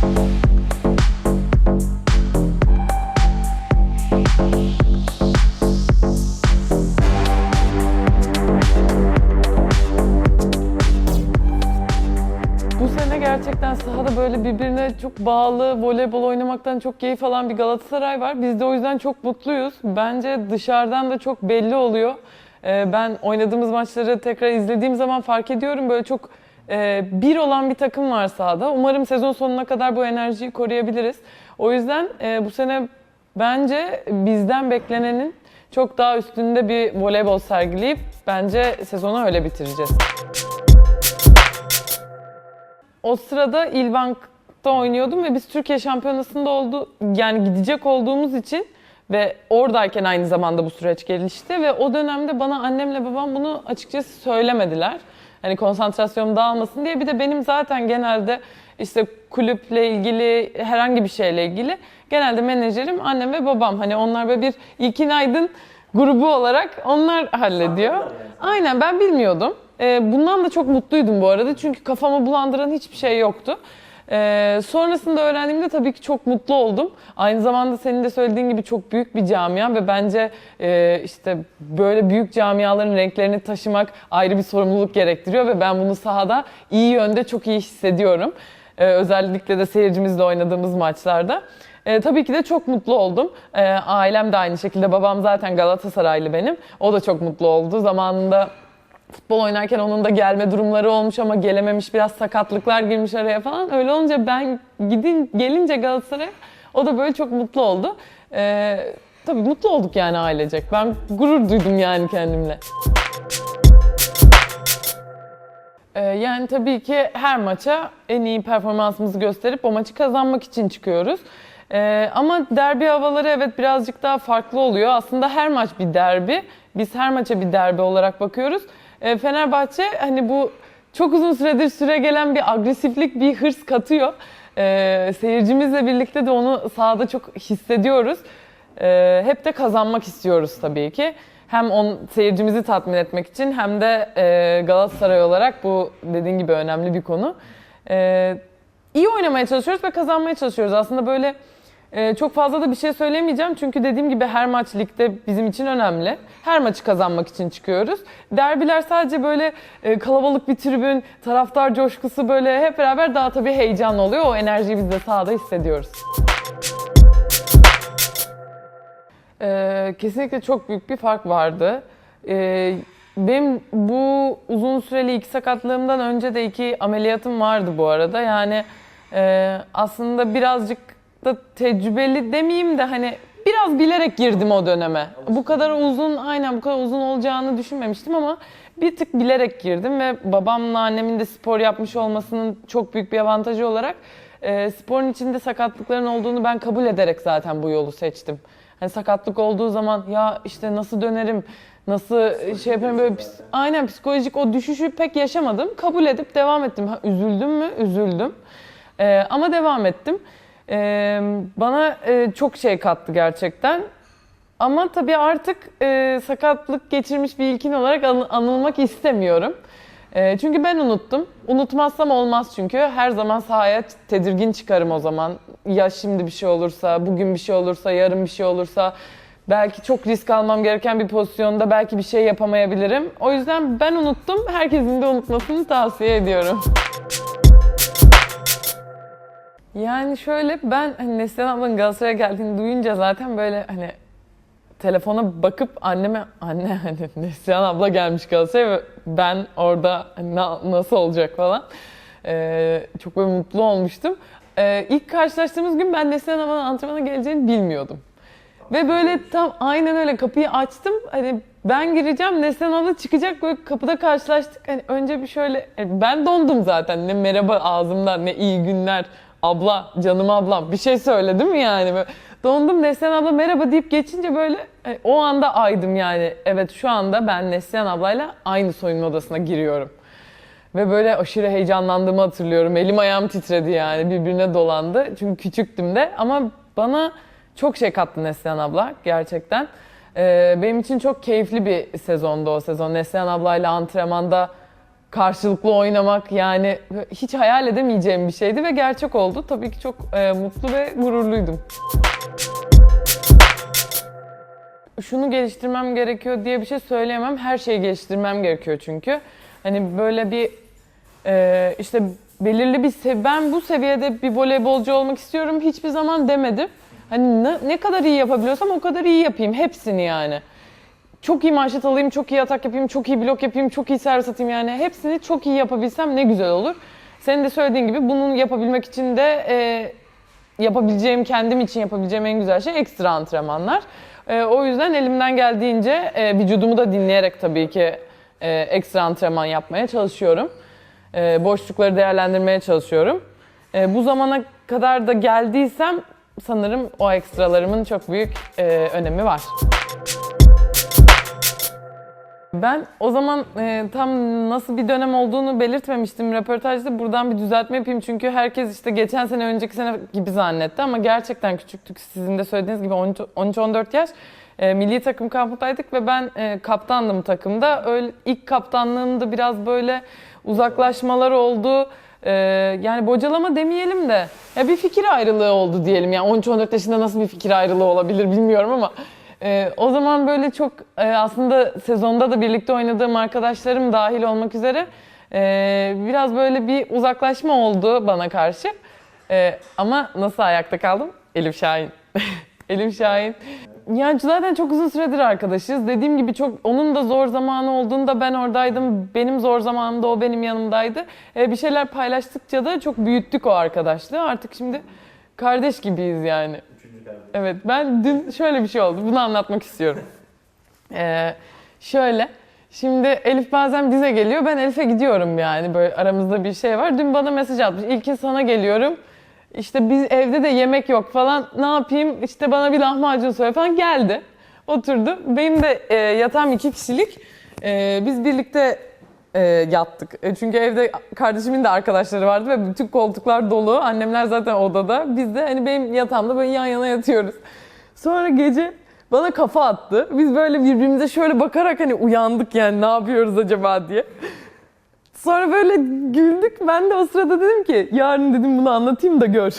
Bu sene gerçekten sahada böyle birbirine çok bağlı voleybol oynamaktan çok keyif alan bir Galatasaray var. Biz de o yüzden çok mutluyuz. Bence dışarıdan da çok belli oluyor. Ee, Ben oynadığımız maçları tekrar izlediğim zaman fark ediyorum böyle çok e, bir olan bir takım var sahada. Umarım sezon sonuna kadar bu enerjiyi koruyabiliriz. O yüzden e, bu sene bence bizden beklenenin çok daha üstünde bir voleybol sergileyip bence sezonu öyle bitireceğiz. O sırada İlbank'ta oynuyordum ve biz Türkiye Şampiyonası'nda oldu yani gidecek olduğumuz için ve oradayken aynı zamanda bu süreç gelişti ve o dönemde bana annemle babam bunu açıkçası söylemediler. Hani konsantrasyonum dağılmasın diye bir de benim zaten genelde işte kulüple ilgili herhangi bir şeyle ilgili genelde menajerim annem ve babam. Hani onlar böyle bir İlkin Aydın grubu olarak onlar hallediyor. Aynen ben bilmiyordum. Ee, bundan da çok mutluydum bu arada çünkü kafamı bulandıran hiçbir şey yoktu. Ee, sonrasında öğrendiğimde tabii ki çok mutlu oldum. Aynı zamanda senin de söylediğin gibi çok büyük bir camia ve bence e, işte böyle büyük camiaların renklerini taşımak ayrı bir sorumluluk gerektiriyor ve ben bunu sahada iyi yönde çok iyi hissediyorum. Ee, özellikle de seyircimizle oynadığımız maçlarda. Ee, tabii ki de çok mutlu oldum. Ee, ailem de aynı şekilde. Babam zaten Galatasaraylı benim. O da çok mutlu oldu. Zamanında futbol oynarken onun da gelme durumları olmuş ama gelememiş biraz sakatlıklar girmiş araya falan. Öyle olunca ben gidin gelince Galatasaray'a o da böyle çok mutlu oldu. Ee, tabii mutlu olduk yani ailecek. Ben gurur duydum yani kendimle. Ee, yani tabii ki her maça en iyi performansımızı gösterip o maçı kazanmak için çıkıyoruz. Ee, ama derbi havaları evet birazcık daha farklı oluyor. Aslında her maç bir derbi. Biz her maça bir derbi olarak bakıyoruz. Ee, Fenerbahçe hani bu çok uzun süredir süre gelen bir agresiflik, bir hırs katıyor. Ee, seyircimizle birlikte de onu sahada çok hissediyoruz. Ee, hep de kazanmak istiyoruz tabii ki. Hem on, seyircimizi tatmin etmek için hem de e, Galatasaray olarak bu dediğin gibi önemli bir konu. Ee, iyi oynamaya çalışıyoruz ve kazanmaya çalışıyoruz. Aslında böyle e, çok fazla da bir şey söylemeyeceğim çünkü dediğim gibi her maç ligde bizim için önemli. Her maçı kazanmak için çıkıyoruz. Derbiler sadece böyle e, kalabalık bir tribün, taraftar coşkusu böyle hep beraber daha tabii heyecanlı oluyor. O enerjiyi biz de sahada hissediyoruz. Ee, kesinlikle çok büyük bir fark vardı. Ee, benim bu uzun süreli iki sakatlığımdan önce de iki ameliyatım vardı bu arada. Yani e, aslında birazcık da tecrübeli demeyeyim de hani biraz bilerek girdim o döneme. Bu kadar uzun, aynen bu kadar uzun olacağını düşünmemiştim ama bir tık bilerek girdim ve babamla annemin de spor yapmış olmasının çok büyük bir avantajı olarak e, sporun içinde sakatlıkların olduğunu ben kabul ederek zaten bu yolu seçtim. Hani sakatlık olduğu zaman ya işte nasıl dönerim, nasıl şey yaparım böyle pis- aynen psikolojik o düşüşü pek yaşamadım. Kabul edip devam ettim. Ha, üzüldüm mü? Üzüldüm. Ee, ama devam ettim. Ee, bana e, çok şey kattı gerçekten. Ama tabii artık e, sakatlık geçirmiş bir ilkin olarak anı- anılmak istemiyorum. E, çünkü ben unuttum. Unutmazsam olmaz çünkü. Her zaman sahaya tedirgin çıkarım o zaman. Ya şimdi bir şey olursa, bugün bir şey olursa, yarın bir şey olursa. Belki çok risk almam gereken bir pozisyonda belki bir şey yapamayabilirim. O yüzden ben unuttum. Herkesin de unutmasını tavsiye ediyorum. Yani şöyle ben hani Neslihan ablanın Galatasaray'a geldiğini duyunca zaten böyle hani telefona bakıp anneme anne hani Neslihan abla gelmiş Galatasaray'a ve ben orada hani na- nasıl olacak falan Ee, çok böyle mutlu olmuştum. Ee, ilk karşılaştığımız gün ben Neslihan ablanın antrenmana geleceğini bilmiyordum. Ve böyle tam aynen öyle kapıyı açtım. Hani ben gireceğim, Neslihan abla çıkacak. Böyle kapıda karşılaştık. Hani önce bir şöyle, yani ben dondum zaten. Ne merhaba ağzımdan, ne iyi günler. Abla, canım ablam. Bir şey söyledim yani? Böyle dondum Neslihan abla merhaba deyip geçince böyle hani o anda aydım yani. Evet şu anda ben Neslihan ablayla aynı soyunma odasına giriyorum. Ve böyle aşırı heyecanlandığımı hatırlıyorum. Elim ayağım titredi yani birbirine dolandı. Çünkü küçüktüm de ama bana çok şey kattı Neslihan abla gerçekten. Ee, benim için çok keyifli bir sezondu o sezon. Neslihan ablayla antrenmanda karşılıklı oynamak yani hiç hayal edemeyeceğim bir şeydi ve gerçek oldu. Tabii ki çok e, mutlu ve gururluydum. Şunu geliştirmem gerekiyor diye bir şey söyleyemem. Her şeyi geliştirmem gerekiyor çünkü. Hani böyle bir e, işte belirli bir sev ben bu seviyede bir voleybolcu olmak istiyorum hiçbir zaman demedim. Hani ne, ne kadar iyi yapabiliyorsam o kadar iyi yapayım hepsini yani. Çok iyi manşet alayım, çok iyi atak yapayım, çok iyi blok yapayım, çok iyi servis atayım yani hepsini çok iyi yapabilsem ne güzel olur. Senin de söylediğin gibi bunu yapabilmek için de e, yapabileceğim, kendim için yapabileceğim en güzel şey ekstra antrenmanlar. E, o yüzden elimden geldiğince e, vücudumu da dinleyerek tabii ki e, ekstra antrenman yapmaya çalışıyorum. E, boşlukları değerlendirmeye çalışıyorum. E, bu zamana kadar da geldiysem sanırım o ekstralarımın çok büyük e, önemi var. Ben o zaman e, tam nasıl bir dönem olduğunu belirtmemiştim röportajda. Buradan bir düzeltme yapayım çünkü herkes işte geçen sene önceki sene gibi zannetti ama gerçekten küçüktük. Sizin de söylediğiniz gibi 13-14 yaş. E, milli takım kampındaydık ve ben e, kaptandım takımda. Öyle ilk kaptanlığımda biraz böyle uzaklaşmalar oldu. E, yani bocalama demeyelim de ya bir fikir ayrılığı oldu diyelim. Yani 13-14 yaşında nasıl bir fikir ayrılığı olabilir bilmiyorum ama ee, o zaman böyle çok e, aslında sezonda da birlikte oynadığım arkadaşlarım dahil olmak üzere e, biraz böyle bir uzaklaşma oldu bana karşı. E, ama nasıl ayakta kaldım? Elif Şahin. Elif Şahin. Yani zaten çok uzun süredir arkadaşız. Dediğim gibi çok onun da zor zamanı olduğunda ben oradaydım. Benim zor zamanımda o benim yanımdaydı. E, bir şeyler paylaştıkça da çok büyüttük o arkadaşlığı. Artık şimdi kardeş gibiyiz yani. Evet ben dün şöyle bir şey oldu. Bunu anlatmak istiyorum. Ee, şöyle. Şimdi Elif bazen bize geliyor. Ben Elif'e gidiyorum yani. Böyle aramızda bir şey var. Dün bana mesaj atmış. İlkin sana geliyorum. İşte biz evde de yemek yok falan. Ne yapayım? İşte bana bir lahmacun söyle falan. Geldi. Oturdu. Benim de e, yatağım iki kişilik. E, biz birlikte e, yattık. E, çünkü evde kardeşimin de arkadaşları vardı ve bütün koltuklar dolu. Annemler zaten odada. Biz de hani benim yatağımda böyle yan yana yatıyoruz. Sonra gece bana kafa attı. Biz böyle birbirimize şöyle bakarak hani uyandık yani ne yapıyoruz acaba diye. Sonra böyle güldük. Ben de o sırada dedim ki yarın dedim bunu anlatayım da gör.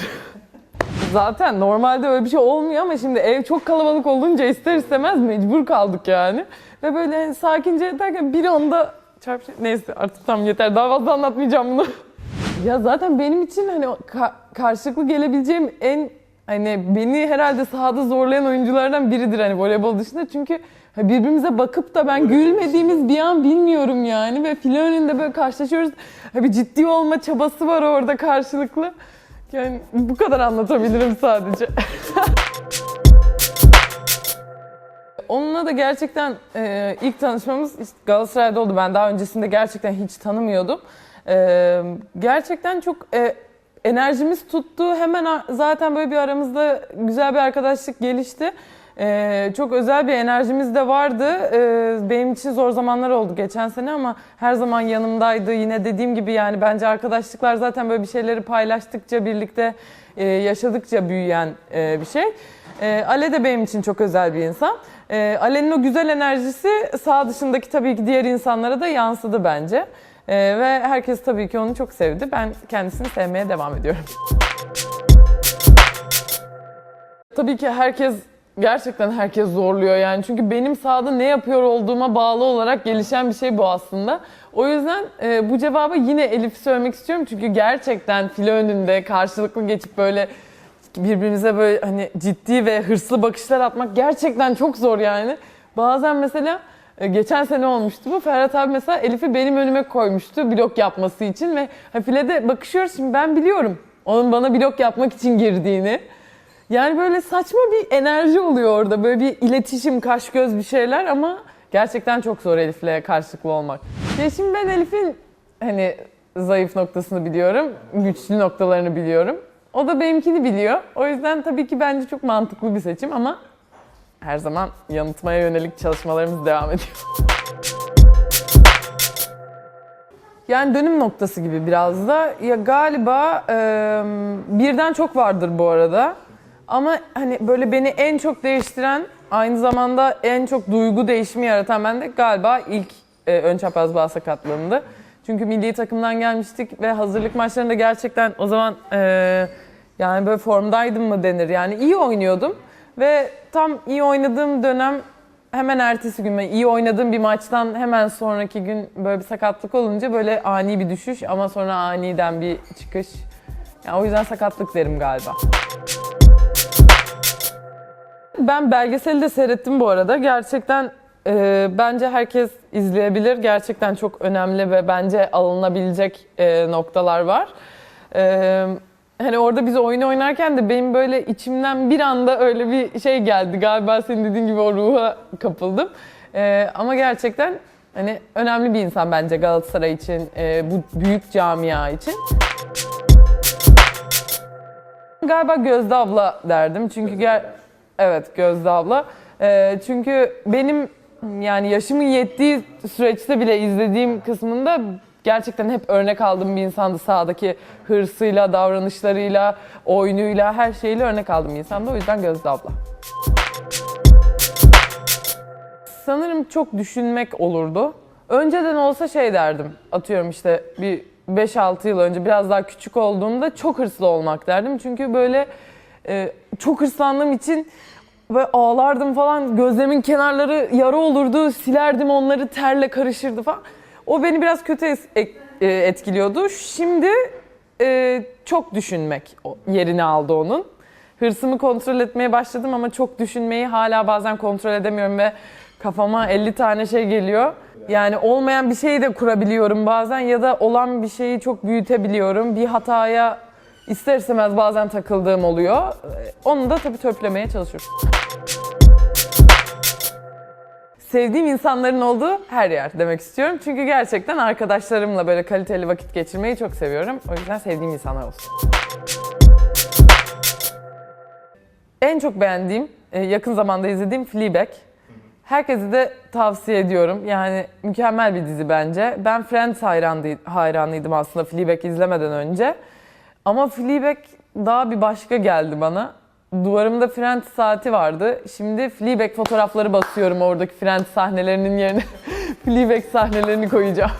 Zaten normalde öyle bir şey olmuyor ama şimdi ev çok kalabalık olunca ister istemez mecbur kaldık yani. Ve böyle hani sakince derken bir anda çarp neyse artık tam yeter daha fazla anlatmayacağım bunu. ya zaten benim için hani ka- karşılıklı gelebileceğim en hani beni herhalde sahada zorlayan oyunculardan biridir hani voleybol dışında çünkü birbirimize bakıp da ben gülmediğimiz bir an bilmiyorum yani ve file önünde böyle karşılaşıyoruz. Bir ciddi olma çabası var orada karşılıklı. Yani bu kadar anlatabilirim sadece. Onunla da gerçekten e, ilk tanışmamız işte Galatasaray'da oldu. Ben daha öncesinde gerçekten hiç tanımıyordum. E, gerçekten çok e, enerjimiz tuttu. Hemen zaten böyle bir aramızda güzel bir arkadaşlık gelişti. E, çok özel bir enerjimiz de vardı. E, benim için zor zamanlar oldu geçen sene ama her zaman yanımdaydı. Yine dediğim gibi yani bence arkadaşlıklar zaten böyle bir şeyleri paylaştıkça, birlikte e, yaşadıkça büyüyen e, bir şey. E, Ale de benim için çok özel bir insan. E, Ale'nin o güzel enerjisi sağ dışındaki tabii ki diğer insanlara da yansıdı bence. E, ve herkes tabii ki onu çok sevdi. Ben kendisini sevmeye devam ediyorum. Tabii ki herkes gerçekten herkes zorluyor yani. Çünkü benim sahada ne yapıyor olduğuma bağlı olarak gelişen bir şey bu aslında. O yüzden e, bu cevabı yine Elif'e söylemek istiyorum. Çünkü gerçekten file önünde karşılıklı geçip böyle birbirimize böyle hani ciddi ve hırslı bakışlar atmak gerçekten çok zor yani. Bazen mesela e, geçen sene olmuştu bu. Ferhat abi mesela Elif'i benim önüme koymuştu blok yapması için ve ha, filede bakışıyoruz şimdi ben biliyorum onun bana blok yapmak için girdiğini. Yani böyle saçma bir enerji oluyor orada. Böyle bir iletişim, kaş göz bir şeyler ama gerçekten çok zor Elif'le karşılıklı olmak. Ya şimdi ben Elif'in hani zayıf noktasını biliyorum, güçlü noktalarını biliyorum. O da benimkini biliyor. O yüzden tabii ki bence çok mantıklı bir seçim ama her zaman yanıltmaya yönelik çalışmalarımız devam ediyor. Yani dönüm noktası gibi biraz da. Ya galiba e, birden çok vardır bu arada. Ama hani böyle beni en çok değiştiren, aynı zamanda en çok duygu değişimi yaratan bende galiba ilk e, ön çapraz bağ sakatlığımdı. Çünkü milli takımdan gelmiştik ve hazırlık maçlarında gerçekten o zaman eee, yani böyle formdaydım mı denir. Yani iyi oynuyordum ve tam iyi oynadığım dönem hemen ertesi gün iyi oynadığım bir maçtan hemen sonraki gün böyle bir sakatlık olunca böyle ani bir düşüş ama sonra aniden bir çıkış. Yani o yüzden sakatlık derim galiba. Ben belgeseli de seyrettim bu arada. Gerçekten e, bence herkes izleyebilir. Gerçekten çok önemli ve bence alınabilecek e, noktalar var. E, hani orada biz oyun oynarken de benim böyle içimden bir anda öyle bir şey geldi. Galiba senin dediğin gibi o ruha kapıldım. E, ama gerçekten hani önemli bir insan bence Galatasaray için, e, bu büyük camia için. Galiba Gözde abla derdim çünkü ger evet Gözde abla. Ee, çünkü benim yani yaşımın yettiği süreçte bile izlediğim kısmında gerçekten hep örnek aldığım bir insandı. Sahadaki hırsıyla, davranışlarıyla, oyunuyla, her şeyiyle örnek aldığım bir insandı. O yüzden Gözde abla. Sanırım çok düşünmek olurdu. Önceden olsa şey derdim. Atıyorum işte bir 5-6 yıl önce biraz daha küçük olduğumda çok hırslı olmak derdim. Çünkü böyle e, çok hırslandığım için ve ağlardım falan. Gözlerimin kenarları yara olurdu. Silerdim onları terle karışırdı falan. O beni biraz kötü ek- e, etkiliyordu. Şimdi e, çok düşünmek yerini aldı onun. Hırsımı kontrol etmeye başladım ama çok düşünmeyi hala bazen kontrol edemiyorum ve kafama 50 tane şey geliyor. Yani olmayan bir şeyi de kurabiliyorum bazen ya da olan bir şeyi çok büyütebiliyorum. Bir hataya ister istemez bazen takıldığım oluyor. Onu da tabii törpülemeye çalışıyorum. Sevdiğim insanların olduğu her yer demek istiyorum. Çünkü gerçekten arkadaşlarımla böyle kaliteli vakit geçirmeyi çok seviyorum. O yüzden sevdiğim insanlar olsun. En çok beğendiğim, e, yakın zamanda izlediğim Fleabag. Herkese de tavsiye ediyorum. Yani mükemmel bir dizi bence. Ben Friends hayrandı, hayranıydım aslında Fleabag izlemeden önce. Ama Fleabag daha bir başka geldi bana. Duvarımda Friends saati vardı. Şimdi Fleabag fotoğrafları basıyorum oradaki Friends sahnelerinin yerine. Fleabag sahnelerini koyacağım.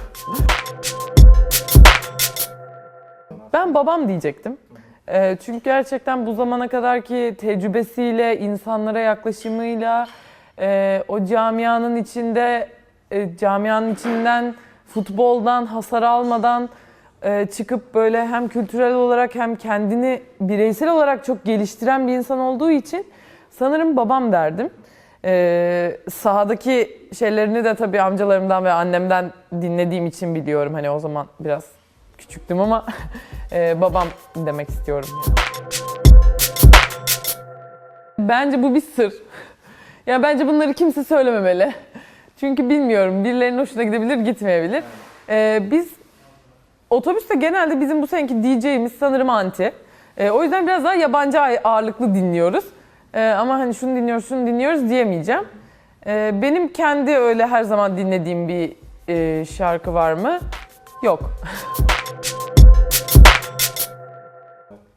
Ben babam diyecektim. Ee, çünkü gerçekten bu zamana kadarki tecrübesiyle, insanlara yaklaşımıyla, e, o camianın içinde, e, camianın içinden futboldan hasar almadan e, çıkıp böyle hem kültürel olarak hem kendini bireysel olarak çok geliştiren bir insan olduğu için sanırım babam derdim. Ee, sahadaki şeylerini de tabii amcalarımdan ve annemden dinlediğim için biliyorum. Hani o zaman biraz küçüktüm ama e, babam demek istiyorum. Bence bu bir sır. Ya bence bunları kimse söylememeli. Çünkü bilmiyorum birilerinin hoşuna gidebilir gitmeyebilir. Ee, biz otobüste genelde bizim bu seneki DJ'imiz sanırım anti. Ee, o yüzden biraz daha yabancı ağırlıklı dinliyoruz. Ee, ama hani şunu dinliyoruz şunu dinliyoruz diyemeyeceğim. Ee, benim kendi öyle her zaman dinlediğim bir e, şarkı var mı? Yok.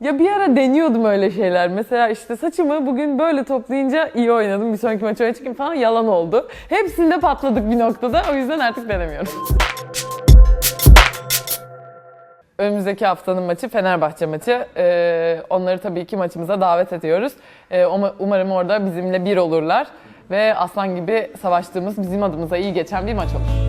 Ya bir ara deniyordum öyle şeyler. Mesela işte saçımı bugün böyle toplayınca iyi oynadım. Bir sonraki maça öne çıkayım falan yalan oldu. Hepsinde patladık bir noktada. O yüzden artık denemiyorum. Önümüzdeki haftanın maçı Fenerbahçe maçı. Ee, onları tabii ki maçımıza davet ediyoruz. Ee, uma- umarım orada bizimle bir olurlar. Ve aslan gibi savaştığımız, bizim adımıza iyi geçen bir maç olur.